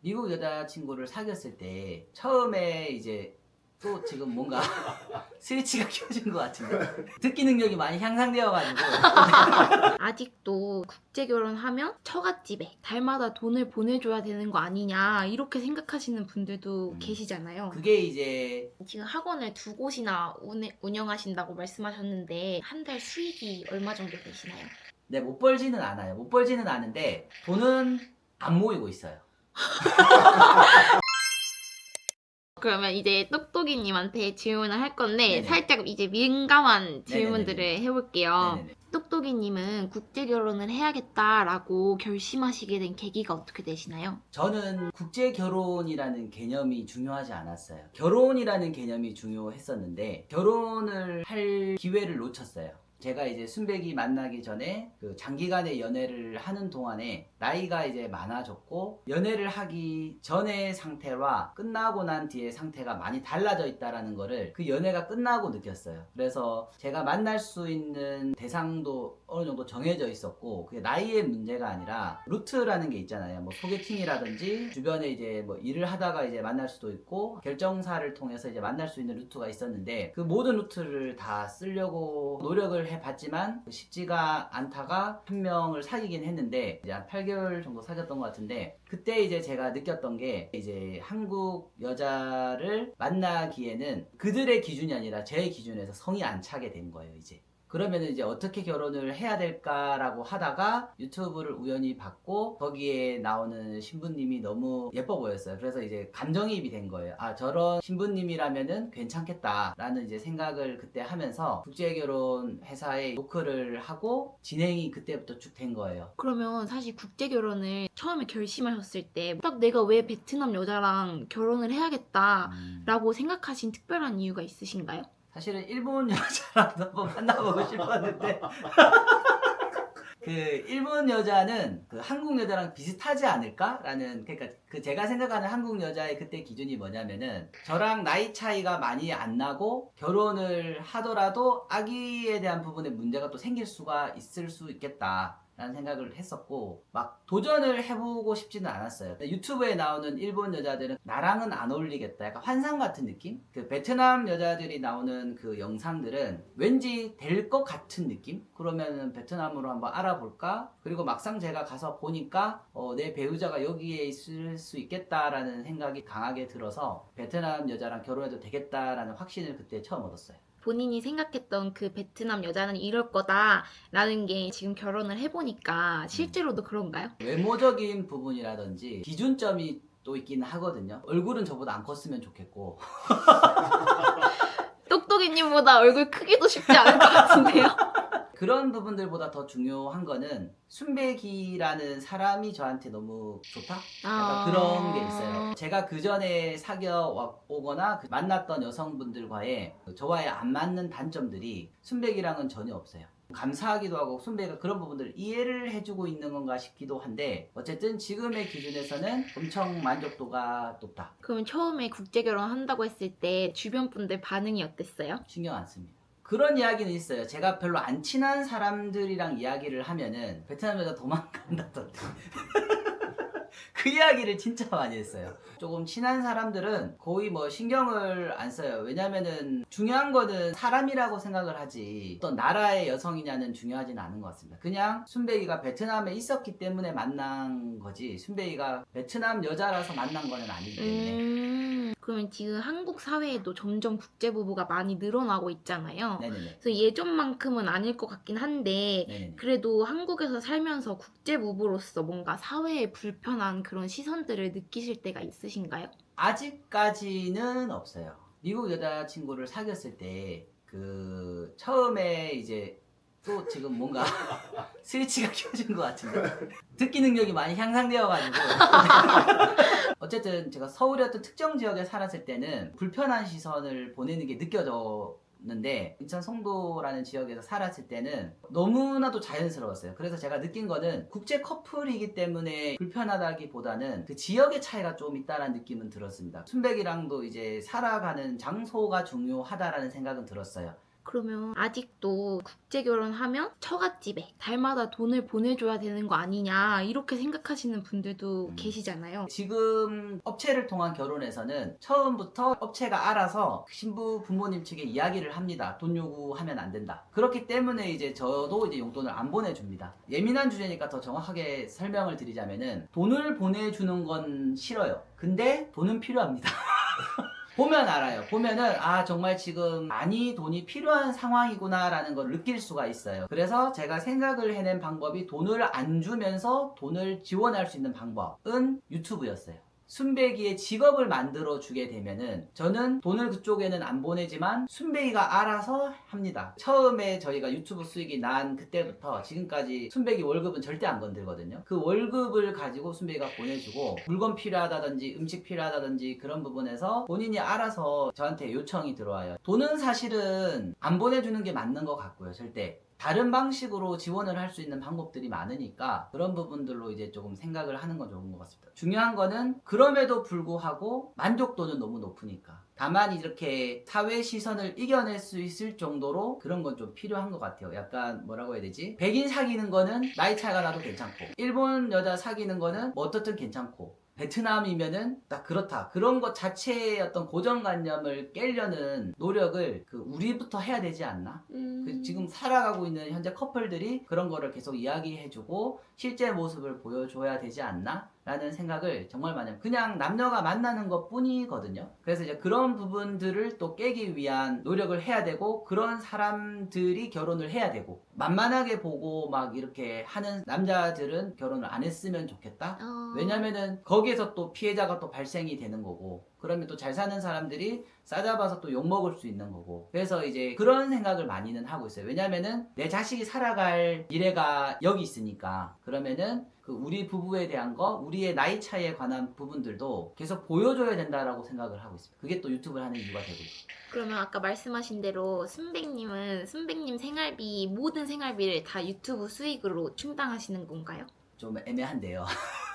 미국 여자친구를 사귀었을 때 처음에 이제 또 지금 뭔가 스위치가 켜진 것 같은데 듣기 능력이 많이 향상되어가지고 아직도 국제 결혼하면 처갓집에 달마다 돈을 보내줘야 되는 거 아니냐 이렇게 생각하시는 분들도 음. 계시잖아요. 그게 이제 지금 학원을 두 곳이나 운- 운영하신다고 말씀하셨는데 한 달 수익이 얼마 정도 되시나요? 네, 못 벌지는 않아요. 못 벌지는 않은데 돈은 안 모이고 있어요. 그러면 이제 똑똑이님한테 질문을 할 건데 네네. 살짝 이제 민감한 질문들을 네네네네. 해볼게요. 네네네. 똑똑이님은 국제 결혼을 해야겠다라고 결심하시게 된 계기가 어떻게 되시나요? 저는 국제 결혼이라는 개념이 중요하지 않았어요. 결혼이라는 개념이 중요했었는데 결혼을 할 기회를 놓쳤어요. 제가 이제 순백이 만나기 전에 그 장기간의 연애를 하는 동안에 나이가 이제 많아졌고 연애를 하기 전의 상태와 끝나고 난 뒤의 상태가 많이 달라져 있다라는 거를 그 연애가 끝나고 느꼈어요. 그래서 제가 만날 수 있는 대상도 어느 정도 정해져 있었고 그게 나이의 문제가 아니라 루트라는 게 있잖아요. 뭐 소개팅이라든지 주변에 이제 뭐 일을 하다가 이제 만날 수도 있고 결정사를 통해서 이제 만날 수 있는 루트가 있었는데 그 모든 루트를 다 쓰려고 노력을 해봤지만 쉽지가 않다가 한 명을 사귀긴 했는데 이제 한 8개월 정도 사귀었던 것 같은데 그때 이제 제가 느꼈던 게 이제 한국 여자를 만나기에는 그들의 기준이 아니라 제 기준에서 성이 안 차게 된 거예요 이제 그러면 이제 어떻게 결혼을 해야 될까라고 하다가 유튜브를 우연히 봤고 거기에 나오는 신부님이 너무 예뻐 보였어요. 그래서 이제 감정이입이 된 거예요. 아 저런 신부님이라면은 괜찮겠다라는 이제 생각을 그때 하면서 국제결혼 회사에 노크를 하고 진행이 그때부터 쭉 된 거예요. 그러면 사실 국제 결혼을 처음에 결심하셨을 때 딱 내가 왜 베트남 여자랑 결혼을 해야겠다라고 음. 생각하신 특별한 이유가 있으신가요? 사실은 일본 여자랑도 한번 만나보고 싶었는데 그 일본 여자는 그 한국 여자랑 비슷하지 않을까라는 그러니까 그 제가 생각하는 한국 여자의 그때 기준이 뭐냐면은 저랑 나이 차이가 많이 안 나고 결혼을 하더라도 아기에 대한 부분에 문제가 또 생길 수가 있을 수 있겠다. 라는 생각을 했었고 막 도전을 해보고 싶지는 않았어요. 유튜브에 나오는 일본 여자들은 나랑은 안 어울리겠다. 약간 환상 같은 느낌? 그 베트남 여자들이 나오는 그 영상들은 왠지 될 것 같은 느낌? 그러면은 베트남으로 한번 알아볼까? 그리고 막상 제가 가서 보니까 어, 내 배우자가 여기에 있을 수 있겠다라는 생각이 강하게 들어서 베트남 여자랑 결혼해도 되겠다라는 확신을 그때 처음 얻었어요. 본인이 생각했던 그 베트남 여자는 이럴 거다라는 게 지금 결혼을 해보니까 실제로도 그런가요? 외모적인 부분이라든지 기준점이 또 있긴 하거든요. 얼굴은 저보다 안 컸으면 좋겠고 똑똑이님보다 얼굴 크기도 쉽지 않을 것 같은데요? 그런 부분들보다 더 중요한 거는 순백이라는 사람이 저한테 너무 좋다? 아. 약간 그런 게 있어요. 제가 그 전에 사귀어 와- 오거나 그 만났던 여성분들과의 그 저와의 안 맞는 단점들이 순백이랑은 전혀 없어요. 감사하기도 하고 순백이가 그런 부분들을 이해를 해주고 있는 건가 싶기도 한데 어쨌든 지금의 기준에서는 엄청 만족도가 높다. 그럼 처음에 국제 결혼 한다고 했을 때 주변 분들 반응이 어땠어요? 신경 안 씁니다. 그런 이야기는 있어요. 제가 별로 안 친한 사람들이랑 이야기를 하면은 베트남 여자 도망간다던데. 그 이야기를 진짜 많이 했어요. 조금 친한 사람들은 거의 뭐 신경을 안 써요. 왜냐면은 중요한 거는 사람이라고 생각을 하지 어떤 나라의 여성이냐는 중요하진 않은 것 같습니다. 그냥 순백이가 베트남에 있었기 때문에 만난 거지 순백이가 베트남 여자라서 만난 거는 아니기 때문에 음, 그러면 지금 한국 사회에도 점점 국제 부부가 많이 늘어나고 있잖아요. 네네네. 그래서 예전만큼은 아닐 것 같긴 한데 네네네. 그래도 한국에서 살면서 국제 부부로서 뭔가 사회에 불편한 그런 시선들을 느끼실 때가 있으신가요? 아직까지는 없어요. 미국 여자친구를 사귀었을 때 그 처음에 이제 또 지금 뭔가 스위치가 켜진 것 같은데 듣기 능력이 많이 향상되어가지고 어쨌든 제가 서울의 어떤 특정 지역에 살았을 때는 불편한 시선을 보내는 게 느껴졌는데 인천 송도라는 지역에서 살았을 때는 너무나도 자연스러웠어요. 그래서 제가 느낀 거는 국제 커플이기 때문에 불편하다기보다는 그 지역의 차이가 좀 있다라는 느낌은 들었습니다. 순백이랑도 이제 살아가는 장소가 중요하다라는 생각은 들었어요. 그러면 아직도 국제 결혼하면 처갓집에 달마다 돈을 보내줘야 되는 거 아니냐 이렇게 생각하시는 분들도 음. 계시잖아요. 지금 업체를 통한 결혼에서는 처음부터 업체가 알아서 신부 부모님 측에 이야기를 합니다. 돈 요구하면 안 된다. 그렇기 때문에 이제 저도 이제 용돈을 안 보내줍니다. 예민한 주제니까 더 정확하게 설명을 드리자면은 돈을 보내주는 건 싫어요. 근데 돈은 필요합니다. 보면 알아요. 보면은 아 정말 지금 많이 돈이 필요한 상황이구나라는 걸 느낄 수가 있어요. 그래서 제가 생각을 해낸 방법이 돈을 안 주면서 돈을 지원할 수 있는 방법은 유튜브였어요. 순배기의 직업을 만들어 주게 되면은 저는 돈을 그쪽에는 안 보내지만 순배기가 알아서 합니다. 처음에 저희가 유튜브 수익이 난 그때부터 지금까지 순배기 월급은 절대 안 건들거든요. 그 월급을 가지고 순배기가 보내주고 물건 필요하다든지 음식 필요하다든지 그런 부분에서 본인이 알아서 저한테 요청이 들어와요. 돈은 사실은 안 보내주는 게 맞는 것 같고요. 절대. 다른 방식으로 지원을 할 수 있는 방법들이 많으니까 그런 부분들로 이제 조금 생각을 하는 건 좋은 것 같습니다. 중요한 거는 그럼에도 불구하고 만족도는 너무 높으니까. 다만 이렇게 사회 시선을 이겨낼 수 있을 정도로 그런 건 좀 필요한 것 같아요. 약간 뭐라고 해야 되지? 백인 사귀는 거는 나이 차이가 나도 괜찮고, 일본 여자 사귀는 거는 뭐 어떻든 괜찮고, 베트남이면은 딱 그렇다. 그런 것 자체의 어떤 고정관념을 깨려는 노력을 그 우리부터 해야 되지 않나? 음. 그 지금 살아가고 있는 현재 커플들이 그런 거를 계속 이야기해주고 실제 모습을 보여줘야 되지 않나? 라는 생각을 정말 많이 해요. 그냥 남녀가 만나는 것 뿐이거든요. 그래서 이제 그런 부분들을 또 깨기 위한 노력을 해야 되고 그런 사람들이 결혼을 해야 되고 만만하게 보고 막 이렇게 하는 남자들은 결혼을 안 했으면 좋겠다? 어. 왜냐면은 거기에서 또 피해자가 또 발생이 되는 거고 그러면 또 잘 사는 사람들이 싸잡아서 또 욕먹을 수 있는 거고. 그래서 이제 그런 생각을 많이는 하고 있어요. 왜냐면은 내 자식이 살아갈 미래가 여기 있으니까. 그러면은 그 우리 부부에 대한 거 우리의 나이 차이에 관한 부분들도 계속 보여줘야 된다라고 생각을 하고 있습니다. 그게 또 유튜브를 하는 이유가 되고 있어요. 그러면 아까 말씀하신 대로 순백님은 순백님 생활비 모든 생활비를 다 유튜브 수익으로 충당하시는 건가요? 좀 애매한데요.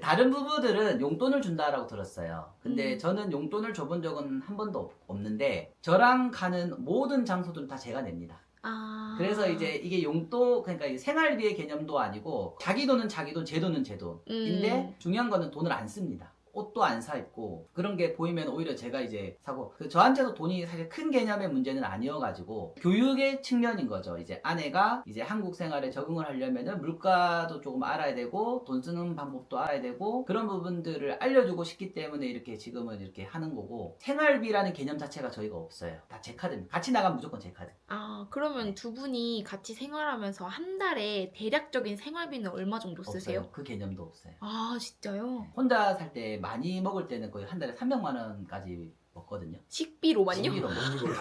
다른 부부들은 용돈을 준다라고 들었어요. 근데 음. 저는 용돈을 줘본 적은 한 번도 없- 없는데 저랑 가는 모든 장소들은 다 제가 냅니다. 아. 그래서 이제 이게 용돈 그러니까 생활비의 개념도 아니고 자기 돈은 자기 돈, 제 돈은 제 돈인데 음. 중요한 거는 돈을 안 씁니다. 옷도 안 사 입고 그런 게 보이면 오히려 제가 이제 사고 그 저한테도 돈이 사실 큰 개념의 문제는 아니어가지고 교육의 측면인 거죠. 이제 아내가 이제 한국 생활에 적응을 하려면은 물가도 조금 알아야 되고 돈 쓰는 방법도 알아야 되고 그런 부분들을 알려주고 싶기 때문에 이렇게 지금은 이렇게 하는 거고 생활비라는 개념 자체가 저희가 없어요. 다 제 카드입니다. 같이 나가면 무조건 제 카드. 아 그러면 두 분이 같이 생활하면서 한 달에 대략적인 생활비는 얼마 정도 쓰세요? 없어요. 그 개념도 없어요. 아 진짜요? 혼자 살 때 많이 먹을 때는 거의 한 달에 300만 원까지 먹거든요. 식비로만요? 식비로 먹- 먹는 걸로.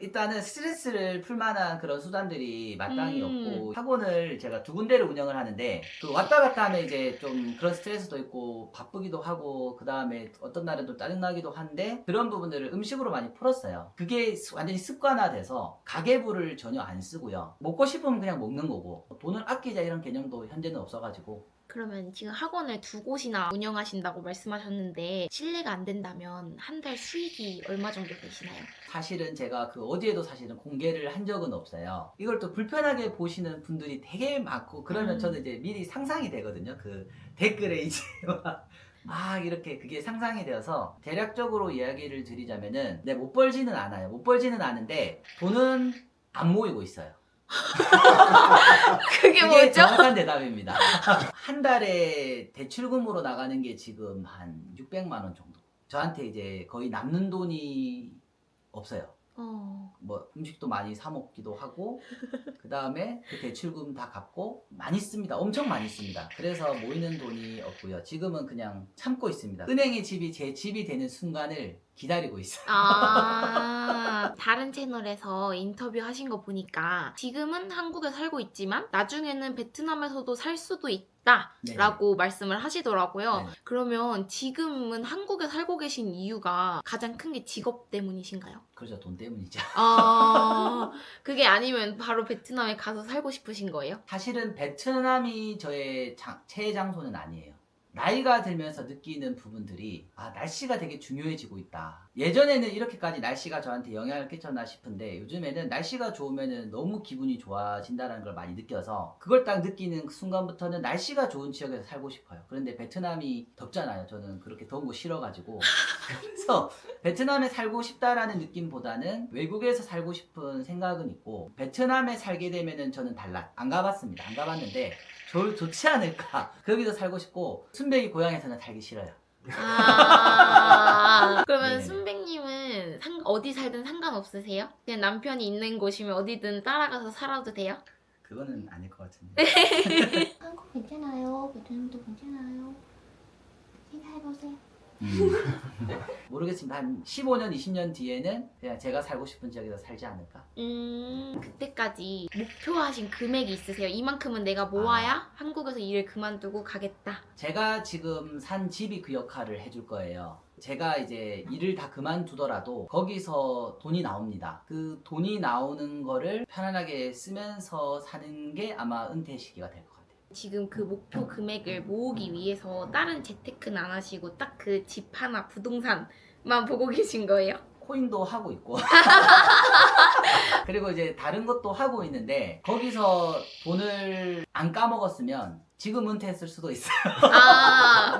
일단은 스트레스를 풀 만한 그런 수단들이 마땅히 음. 없고 학원을 제가 두 군데를 운영을 하는데 그 왔다 갔다 하면 이제 좀 그런 스트레스도 있고 바쁘기도 하고 그 다음에 어떤 날은 또 짜증나기도 한데 그런 부분들을 음식으로 많이 풀었어요 그게 스- 완전히 습관화돼서 가계부를 전혀 안 쓰고요 먹고 싶으면 그냥 먹는 거고 돈을 아끼자 이런 개념도 현재는 없어가지고 그러면 지금 학원을 두 곳이나 운영하신다고 말씀하셨는데 실례가 안 된다면 한 달 수익이 얼마 정도 되시나요? 사실은 제가 그 어디에도 사실은 공개를 한 적은 없어요. 이걸 또 불편하게 보시는 분들이 되게 많고 그러면 음. 저는 이제 미리 상상이 되거든요. 그 댓글에 이제 막, 막 이렇게 그게 상상이 되어서 대략적으로 이야기를 드리자면은 네, 못 벌지는 않아요. 못 벌지는 않은데 돈은 안 모이고 있어요. 그게 그게 뭐죠? 정확한 대답입니다. 한 달에 대출금으로 나가는 게 지금 한 600만 원 정도. 저한테 이제 거의 남는 돈이 없어요. 어, 뭐 음식도 많이 사 먹기도 하고 그 다음에 그 대출금 다 갚고 많이 씁니다. 엄청 많이 씁니다. 그래서 모이는 돈이 없고요. 지금은 그냥 참고 있습니다. 은행의 집이 제 집이 되는 순간을 기다리고 있어요. 아, 다른 채널에서 인터뷰 하신 거 보니까 지금은 한국에 살고 있지만 나중에는 베트남에서도 살 수도 있다. 네. 라고 말씀을 하시더라고요. 네. 그러면 지금은 한국에 살고 계신 이유가 가장 큰 게 직업 때문이신가요? 그렇죠. 돈 때문이죠. 아, 그게 아니면 바로 베트남에 가서 살고 싶으신 거예요? 사실은 베트남이 저의 장- 최애 장소는 아니에요. 나이가 들면서 느끼는 부분들이 아 날씨가 되게 중요해지고 있다. 예전에는 이렇게까지 날씨가 저한테 영향을 끼쳤나 싶은데 요즘에는 날씨가 좋으면은 너무 기분이 좋아진다는 걸 많이 느껴서 그걸 딱 느끼는 그 순간부터는 날씨가 좋은 지역에서 살고 싶어요. 그런데 베트남이 덥잖아요. 저는 그렇게 더운 거 싫어가지고 그래서 베트남에 살고 싶다라는 느낌보다는 외국에서 살고 싶은 생각은 있고 베트남에 살게 되면은 저는 달라 안 가봤습니다. 안 가봤는데 좋, 좋지 않을까. 거기서 살고 싶고 순백이 고향에서는 살기 싫어요. 아, 그러면 네네. 순백님은 상- 어디 살든 상관없으세요? 그냥 남편이 있는 곳이면 어디든 따라가서 살아도 돼요? 그거는 아닐 것 같은데. 한국 괜찮아요. 베트남도 괜찮아요. 생각해보세요. 모르겠습니다. 한 15년, 20년 뒤에는 그냥 제가 살고 싶은 지역에서 살지 않을까. 음, 그때까지 목표하신 금액이 있으세요? 이만큼은 내가 모아야 한국에서 일을 그만두고 가겠다. 제가 지금 산 집이 그 역할을 해줄 거예요. 제가 이제 일을 다 그만두더라도 거기서 돈이 나옵니다. 그 돈이 나오는 거를 편안하게 쓰면서 사는 게 아마 은퇴 시기가 될것 같아요. 지금 그 목표 금액을 모으기 위해서 다른 재테크는 안 하시고 딱 그 집 하나 부동산만 보고 계신 거예요? 코인도 하고 있고 그리고 이제 다른 것도 하고 있는데 거기서 돈을 안 까먹었으면 지금 은퇴했을 수도 있어요. 아.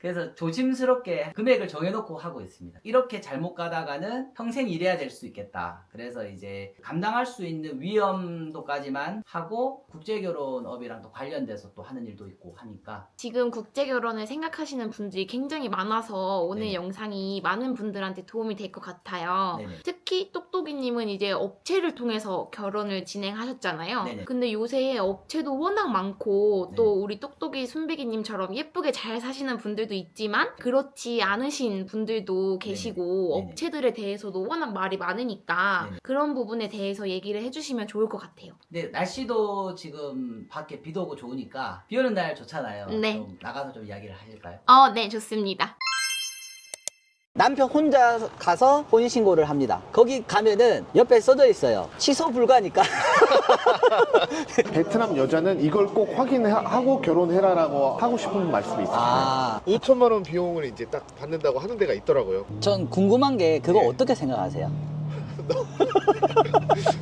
그래서 조심스럽게 금액을 정해놓고 하고 있습니다. 이렇게 잘못 가다가는 평생 일해야 될 수 있겠다. 그래서 이제 감당할 수 있는 위험도까지만 하고 국제결혼업이랑 또 관련돼서 또 하는 일도 있고 하니까 지금 국제 결혼을 생각하시는 분들이 굉장히 많아서 오늘 네네. 영상이 많은 분들한테 도움이 될 것 같아요. 네네. 특히 똑똑이님은 이제 업체를 통해서 결혼을 진행하셨잖아요. 네네. 근데 요새 업체도 워낙 많고 또 네네. 우리 똑똑이 순백이님처럼 예쁘게 잘 사시는 분들도 있지만 그렇지 않으신 분들도 계시고 네네. 업체들에 대해서도 워낙 말이 많으니까 네네. 그런 부분에 대해서 얘기를 해주시면 좋을 것 같아요. 근데 날씨도 지금 밖에 비도 오고 좋으니까 비 오는 날 좋잖아요. 네. 좀 나가서 좀 이야기를 하실까요? 어, 네, 좋습니다. 남편 혼자 가서 혼인신고를 합니다. 거기 가면은 옆에 써져 있어요. 취소 불가니까. 베트남 여자는 이걸 꼭 확인하고 결혼해라라고 하고 싶은 말씀이 있어요. 아, 5천만 원 비용을 이제 딱 받는다고 하는 데가 있더라고요. 전 궁금한 게 그거 네. 어떻게 생각하세요?